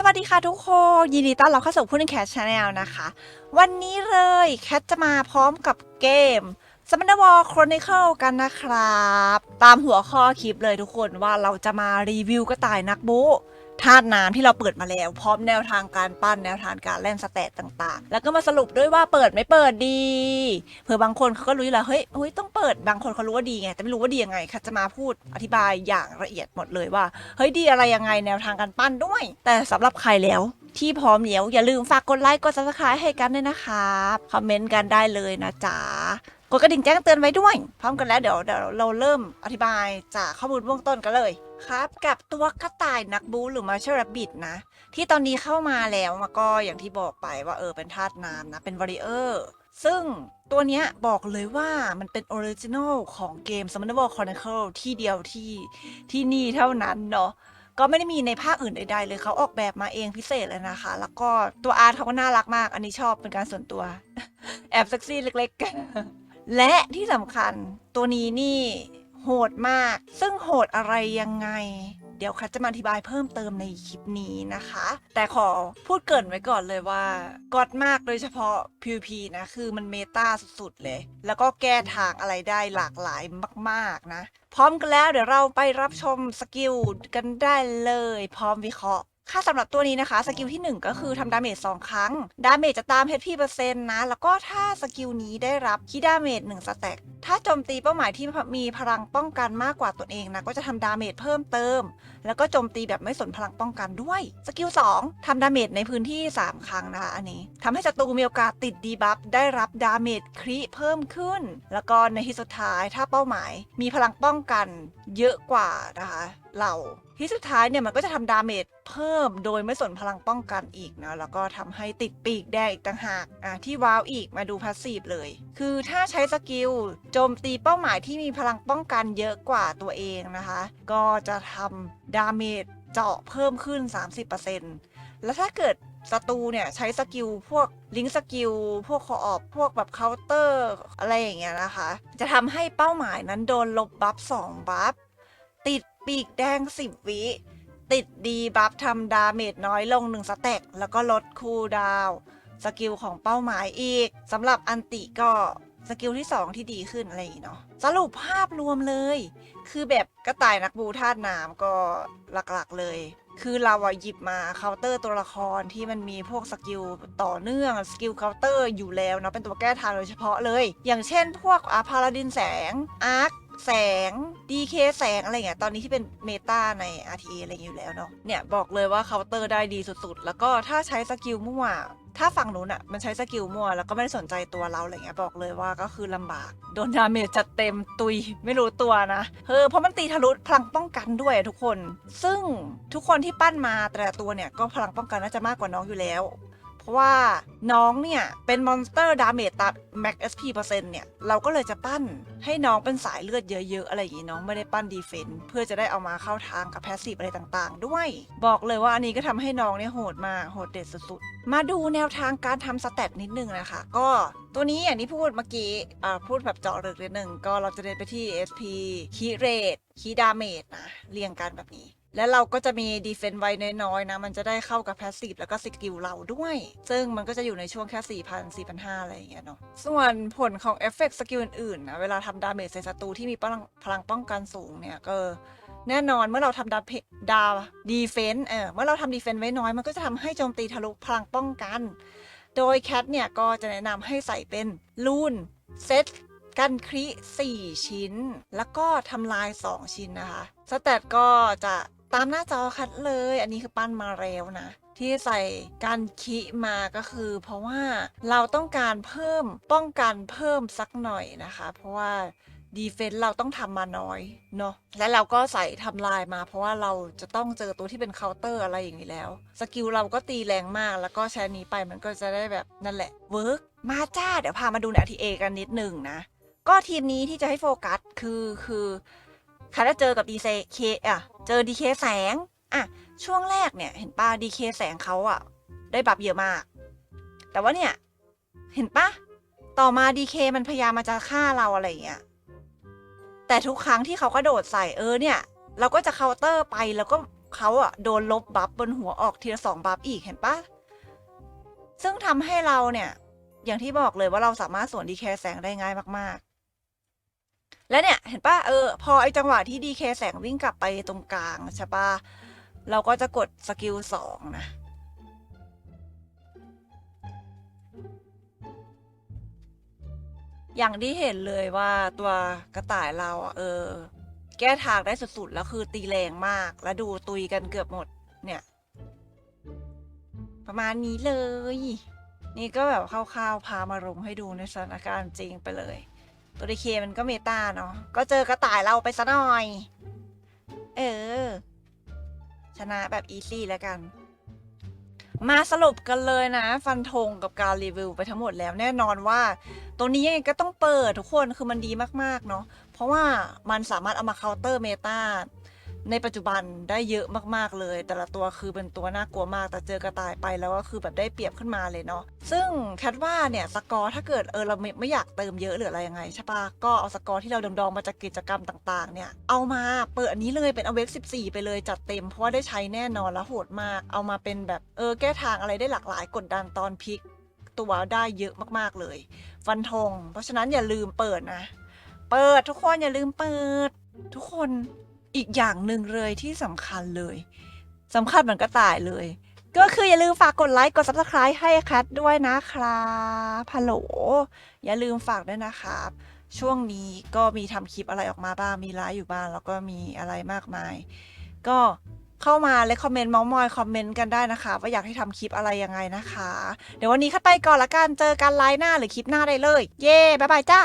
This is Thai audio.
สวัสดีค่ะทุกคน ยินดีต้อนรับเข้าสู่พูดในแคชชาแนลนะคะ วันนี้เลยแคทจะมาพร้อมกับเกม s m นวอลโครนิเคิลกันนะครับ ตามหัวข้อคลิปเลยทุกคนว่าเราจะมารีวิวกระต่ายนักบู ธาตุน้ำที่เราเปิดมาแล้ว พร้อมแนวทางการปั้นแนวทางการเล่นสเตตต่างๆ แล้วก็มาสรุปด้วยว่าเปิดไม่เปิดดีเผื่อบางคนเขาก็รู้อยู่แล้วเฮ้ยเฮ้ยต้องเปิดบางคนเขารู้ว่าดีไงแต่ไม่รู้ว่าดียังไงแคทจะมาพูดอธิบายอย่างละเอียดหมดเลยว่าเฮ้ยดีอะไรยังไงแนวทางการปั้นด้วย แต่สำหรับใครแล้วที่พร้อมแล้วอย่าลืมฝากกดไลค์กด subscribe ให้กันด้วยนะครับคอมเมนต์กันได้เลยนะจ๊ะกดกระดิ่งแจ้งเตือนไว้ด้วย พร้อมกันแล้วเดี๋ยวเดี๋ยวเราเริ่มอธิบายจากข้อมูลเบื้องต้นกันเลย ครับ กับตัวกระต่ายนักบูหรือมาเชอร์บิดนะ ที่ตอนนี้เข้ามาแล้วมาก็อย่างที่บอกไปว่าเออเป็นธาตุน้ำนะ เป็นวอริเออร์ซึ่งตัวเนี้ยบอกเลยว่ามันเป็นออริจินอลของเกม s u m m o n w a r Chronicle ที่เดียวที่ที่นี่เท่านั้นเนาะก็ไม่ได้มีในภาคอื่นใดๆเลยเขาออกแบบมาเองพิเศษเลยนะคะ แล้วก็ตัวอาร์ตเขาก็น่ารักมาก อันนี้ชอบเป็นการส่วนตัว แอบเซ็กซี่เล็กๆ และที่สำคัญตัวนี้นี่ โหดมาก ซึ่งโหดอะไรยังไง เดี๋ยวคัทจะมาอธิบายเพิ่มเติมในคลิปนี้นะคะ แต่ขอพูดเกินไว้ก่อนเลยว่ากอดมากโดยเฉพาะ PVP นะ คือมันเมตาสุดๆเลย แล้วก็แก้ทางอะไรได้หลากหลายมาก ๆ นะ พร้อมกันแล้วเดี๋ยวเราไปรับชมสกิลกันได้เลย พร้อมวิเคราะห์ ค่าสำหรับตัวนี้นะคะ สกิลที่ 1 ก็คือทำดาเมจ2ครั้ง ดาเมจจะตาม HP เปอร์เซ็นต์นะ แล้วก็ถ้าสกิลนี้ได้รับคีดาเมจ1สแต็กถ้าโจมตีเป้าหมายที่มีพลังป้องกันมากกว่าตัวเองนะ ก็จะทำดาเมจเพิ่มเติม แล้วก็โจมตีแบบไม่สนพลังป้องกันด้วย สกิล2ทำดาเมจในพื้นที่ 3 ครั้งนะคะ อันนี้ทำให้ศัตรูมีโอกาสติดดีบัฟได้รับดาเมจคริเพิ่มขึ้น แล้วก็ในที่สุดท้ายถ้าเป้าหมาย มีพลังป้องกันเยอะกว่านะคะ เราที่สุดท้ายเนี่ยมันก็จะทำดาเมจเพิ่มโดยไม่สนพลังป้องกันอีกนะแล้วก็ทำให้ติดปีกแดงอีกต่างหากอะที่ว้าวอีกมาดูพาสซีฟเลย คือถ้าใช้สกิลโจมตีเป้าหมายที่มีพลังป้องกันเยอะกว่าตัวเองนะคะ ก็จะทำดาเมจเจาะเพิ่มขึ้น 30%แล้วถ้าเกิดศัตรูเนี่ยใช้สกิลพวกลิงก์สกิลพวกคอออบพวกแบบเคาน์เตอร์อะไรอย่างเงี้ยนะคะ จะทำให้เป้าหมายนั้นโดนลบบัฟ2บัฟติด ปีกแดง 10 วิ ติดดีบัฟทำดาเมจน้อยลง 1 สเต็ก แล้วก็ลดคูลดาวสกิลของเป้าหมายอีกสำหรับอันติก็สกิลที่ 2 ที่ดีขึ้นอะไรอย่างเนาะสรุปภาพรวมเลย คือแบบกระต่ายนักบูธาตุน้ำก็หลักๆเลย คือเราอะหยิบมาเคาน์เตอร์ตัวละครที่มันมีพวกสกิลต่อเนื่องสกิลเคาน์เตอร์อยู่แล้วเนาะเป็นตัวแก้ทางโดยเฉพาะเลย อย่างเช่นพวกอาพาราดินแสงอาร์ค แสง DK แสงอะไรเงี้ยตอนนี้ที่เป็นเมตาใน RTA อะไรอยู่แล้วเนาะเนี่ยบอกเลยว่าเคาน์เตอร์ได้ดีสุดๆ แล้วก็ถ้าใช้สกิลมั่วถ้าฝั่งนู้นอะมันใช้สกิลมั่วแล้วก็ไม่ได้สนใจตัวเราอะไรเงี้ยบอกเลยว่าก็คือลำบาก โดนดาเมจจัดเต็มตุยไม่รู้ตัวนะเออเพราะมันตีทะลุพลังป้องกันด้วยทุกคน ซึ่งทุกคนที่ปั้นมาแต่ละตัวเนี่ยก็พลังป้องกันน่าจะมากกว่าน้องอยู่แล้ว ว่าน้องเนี่ย เป็นมอนสเตอร์ดาเมจตัดแม็ก SP เปอร์เซ็นต์เนี่ย เราก็เลยจะปั้นให้น้องเป็นสายเลือดเยอะๆ อะไรอย่างงี้น้องไม่ได้ปั้นดีเฟนต์เพื่อจะได้เอามาเข้าทางกับแพสซีฟอะไรต่างๆ ด้วย บอกเลยว่าอันนี้ก็ทำให้น้องเนี่ยโหดมากโหดเด็ดสุดๆ มาดูแนวทางการทำสเตตนิดนึงนะคะ ก็ตัวนี้อย่างที่พูดเมื่อกี้อ่าพูดแบบเจาะลึกนิดนึงก็เราจะเดินไปที่ SP คีเรทคีดาเมจนะเรียงกันแบบนี้ แล้วเราก็จะมีดีเฟนต์ไว้น้อยๆนะ มันจะได้เข้ากับแพสซีฟแล้วก็สกิลเราด้วย ซึ่งมันก็จะอยู่ในช่วงแค่ 4,000 4,500 อะไรอย่างเงี้ยเนาะ ส่วนผลของเอฟเฟกต์สกิลอื่นๆนะ เวลาทำดาเมจใส่ศัตรูที่มีพลังพลังป้องกันสูงเนี่ยก็แน่นอนเมื่อเราทำดาเพดาดีเฟนต์เออเมื่อเราทำดีเฟนต์ไว้น้อยมันก็จะทำให้โจมตีทะลุพลังป้องกัน โดยแคทเนี่ยก็จะแนะนำให้ใส่เป็นลูนเซตกันคริ4ชิ้น แล้วก็ทำลาย 2 ชิ้นนะคะ สแตทก็จะ ตามหน้าจอคัดเลย อันนี้คือปั้นมาแล้วนะ ที่ใส่การคิมาก็คือ เพราะว่าเราต้องการเพิ่มป้องกันเพิ่มสักหน่อยนะคะ เพราะว่าดีเฟนต์เราต้องทำมาน้อยเนาะและเราก็ใส่ทำลายมา เพราะว่าเราจะต้องเจอตัวที่เป็นเคาน์เตอร์อะไรอย่างนี้แล้ว สกิลเราก็ตีแรงมาก แล้วก็ใช้นี้ไปมันก็จะได้แบบนั่นแหละเวิร์กมาจ้า เดี๋ยวพามาดูใน RTA กันนิดหนึ่งนะ ก็ทีมนี้ที่จะให้โฟกัสคือคือ คันเจอกับดีเคอะ เจอดีเคแสง อะ ช่วงแรกเนี่ย เห็นป้าดีเคแสงเขาอะ ได้บัฟเยอะมาก แต่ว่าเนี่ย เห็นป่ะ ต่อมาดีเคมันพยายามมาจะฆ่าเราอะไรอย่างเงี้ย แต่ทุกครั้งที่เขากระโดดใส่เออเนี่ย เราก็จะเคาน์เตอร์ไปแล้วก็เขาอะโดนลบบัฟบนหัวออกทีละสองบัฟอีกเห็นปะซึ่งทำให้เราเนี่ย อย่างที่บอกเลยว่าเราสามารถสวนดีแคแสงได้ง่ายมากๆ และเนี่ยเห็นปะเออ พอไอจังหวะที่ดีแคแสงวิ่งกลับไปตรงกลางใช่ปะเราก็จะกดสกิลสองนะ อย่างที่เห็นเลยว่าตัวกระต่ายเราอะเออ แก้ทางได้สุดๆ แล้วคือตีแรงมาก แล้วดูตุยกันเกือบหมด เนี่ย ประมาณนี้เลย นี่ก็แบบคร่าวๆพามาลงให้ดูในสถานการณ์จริงไปเลย ตัวดีเคมันก็เมตาเนาะ ก็เจอกระต่ายเราไปซะหน่อย เออ ชนะแบบอีซี่แล้วกัน มาสรุปกันเลยนะ ฟันธงกับการรีวิวไปทั้งหมดแล้วแน่นอนว่า ตัวนี้ยังไงก็ต้องเปิดทุกคนคือมันดีมากๆเนาะ เพราะว่ามันสามารถเอามาเคาน์เตอร์เมตา ในปัจจุบันได้เยอะมากๆเลย แต่ละตัวคือเป็นตัวน่ากลัวมาก แต่เจอกระต่ายไปแล้วก็คือแบบได้เปรียบขึ้นมาเลยเนาะซึ่งแคทว่าเนี่ยสกอร์ถ้าเกิดเออเราไม่ไม่อยากเติมเยอะหรืออะไรยังไงใช่ปะก็เอาสกอร์ที่เราดองๆมาจากกิจกรรมต่างๆ เนี่ยเอามาเปิดอันนี้เลยเป็นเอาเวก14 ไปเลยจัดเต็มเพราะว่าได้ใช้แน่นอนแล้วโหดมาก เอามาเป็นแบบเออแก้ทางอะไรได้หลากหลายกดดันตอนพลิกตัวได้เยอะมากๆเลย ฟันธงเพราะฉะนั้นอย่าลืมเปิดนะ เปิดทุกคนอย่าลืมเปิด ทุกคน อีกอย่างหนึ่งเลยที่สำคัญเลยสำคัญเหมือนกระต่ายเลย ก็คืออย่าลืมฝากกดไลค์กด subscribe ให้แคทด้วยนะครับฮัลโหลอย่าลืมฝากด้วยนะครับ ช่วงนี้ก็มีทำคลิปอะไรออกมาบ้างมีไลฟ์อยู่บ้างแล้วก็มีอะไรมากมาย ก็เข้ามาและคอมเมนต์มาส์มอยคอมเมนต์กันได้นะคะ ว่าอยากให้ทำคลิปอะไรยังไงนะคะ เดี๋ยววันนี้คัดไปก่อนละกันเจอกันไลน์หน้าหรือคลิปหน้าได้เลย เย้บ๊ายบายจ้า